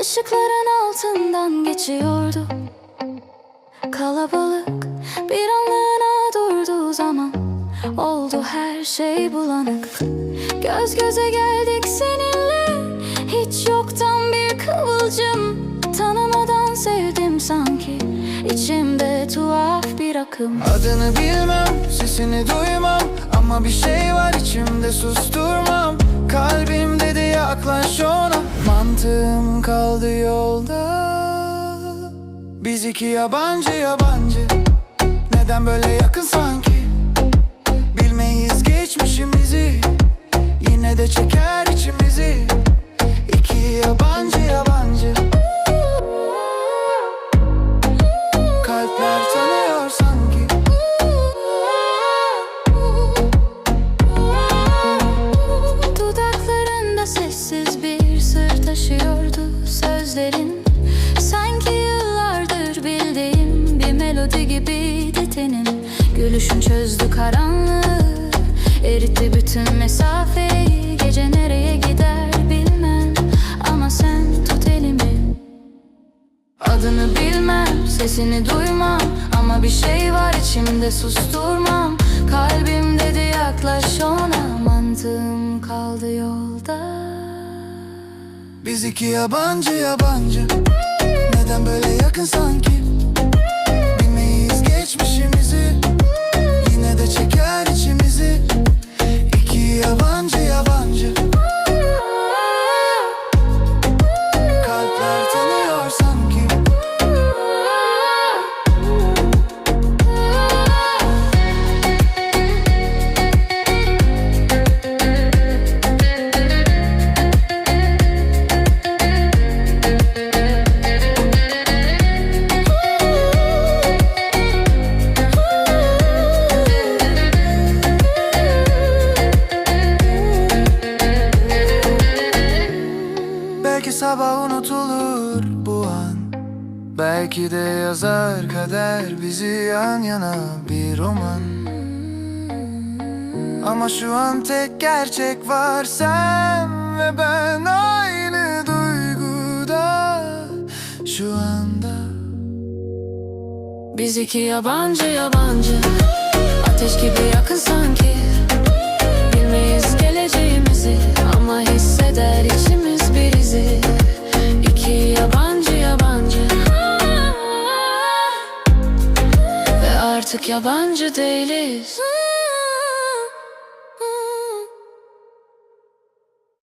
Işıkların altından geçiyordu. Kalabalık bir anlığına durduğu zaman. Oldu her şey bulanık. Göz göze geldik seninle. Hiç yoktan bir kıvılcım. Tanımadan sevdim sanki İçimde tuhaf bir akım. Adını bilmem, sesini duymam. Ama bir şey var içimde susturmam. Kalbim dedi yaklaş ona. Mantığım kaldı yolda. Biz iki yabancı yabancı. Neden böyle yakın sanki? Bilmeyiz geçmişimizi. Yine de çeker taşıyordu sözlerin. Sanki yıllardır bildiğim bir melodi gibiydi tenin Gülüşün çözdü karanlığı Eritti bütün mesafeyi. Gece nereye gider bilmem Ama sen tut elimi. Adını bilmem, sesini duymam Ama bir şey var içimde susturmam Biz iki yabancı yabancı. Neden böyle yakın sanki? Bilmeyiz geçmişimizi. Yine de çeker içimizi. İki yabancı yabancı. Kalpler tanıyor sanki unutulur bu an? Belki de yazar kader bizi yan yana bir roman. Ama şu an tek gerçek var sen ve ben aynı duyguda. Şu anda Biz iki yabancı yabancı Ateş gibi yakın sanki artık yabancı değiliz